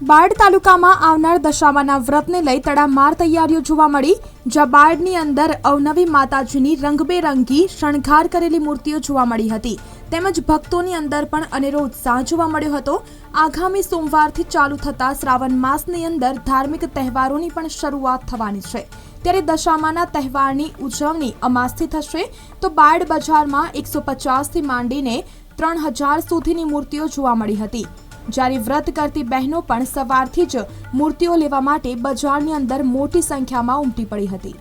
બાળ તાલુકામાં આવનાર દશામાના વ્રતને લઈ તડામાર તૈયારીઓ જોવા મળી, જ્યાં બાળની અંદર અવનવી માતાજીની રંગબેરંગી શણગાર કરેલી મૂર્તિઓ જોવા મળી હતી. તેમજ ભક્તોની અંદર પણ અનેરો ઉત્સાહ જોવા મળ્યો હતો. આગામી સોમવારથી ચાલુ થતા શ્રાવણ માસની અંદર ધાર્મિક તહેવારોની પણ શરૂઆત થવાની છે. ત્યારે દશામાના તહેવારની ઉજવણી અમાસથી થશે. તો બાળ બજારમાં એકસો પચાસથી માંડીને ત્રણ હજાર સુધીની મૂર્તિઓ જોવા મળી હતી. જ્યારે વ્રત કરતી બહેનો પણ સવારથી જ મૂર્તિઓ લેવા માટે બજારની અંદર મોટી સંખ્યામાં ઉમટી પડી હતી.